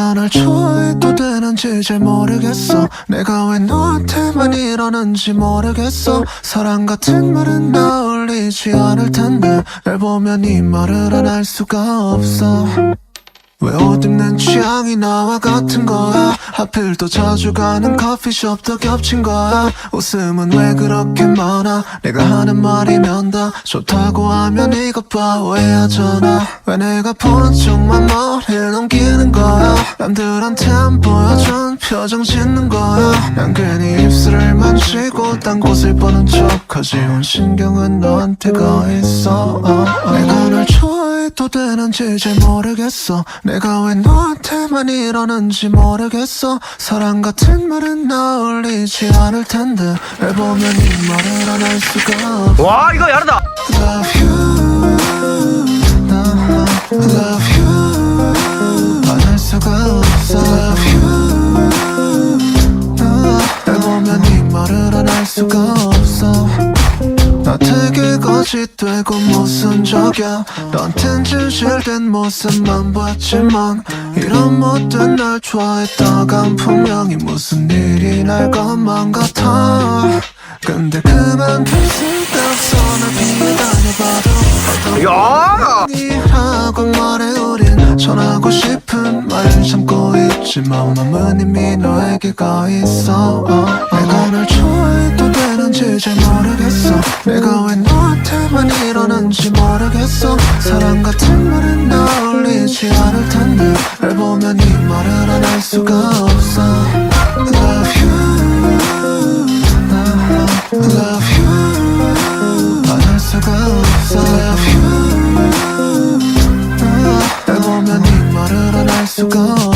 내가 널 좋아해도 되는지 잘 모르겠어. 내가 왜 너한테만 이러는지 모르겠어. 사랑 같은 말은 나 어울리지 않을 텐데 날 보면 이 말을 안 할 수가 없어 왜옷 입는 취향이 나와 같은 거야? 하필 또 자주 가는 커피숍도 겹친 거야. 웃음은 왜 그렇게 많아? 내가 하는 말이면 다 좋다고 하면 이것 봐 오해하잖아. 왜 내가 보는 척만 머리를 넘기는 거야? 남들한테 안 보여준 표정 짓는 거야. 난 괜히 입술을 만지고 딴 곳을 보는 척하지. 온 신경은 너한테 가 있어. 내가 널 좋아 해도 되는지 잘 모르겠어. 내가 왜 너한테만 이러는지 모르겠어. 사랑 같은 말은 나 어울리지 않을 텐데. 날 보면 이 말을 안 할 수가 없어. 와 이거 야르다. Love you. 나 Love you. 안 할 수가 없어. Love you. 나날 보면 이 말을 안 할 수가 없어. 나 되게 거짓되고 모순적이야? 너한텐 진실된 모습만 봤지만 이런 못된 날 좋아했다간 분명히 무슨 일이 날 것만 같아. 근데 수가 없어 날 피해 다녀봐도 야! 이라고 말해 우린 전하고 싶은 말을 참고 있지만 마음은 이미 너에게 가 있어. 어, 내가 널 좋아해도 되 건지 잘 모르겠어. 내가 왜 너한테만 이러는지 모르겠어. 사랑 같은 말은 나 어울리지 않을 텐데 날 보면 이 말을 안 할 수가 없어. Love you. Love you. 안 할 수가 없어. Love you. 날 보면 이 말을 안 할 수가 없어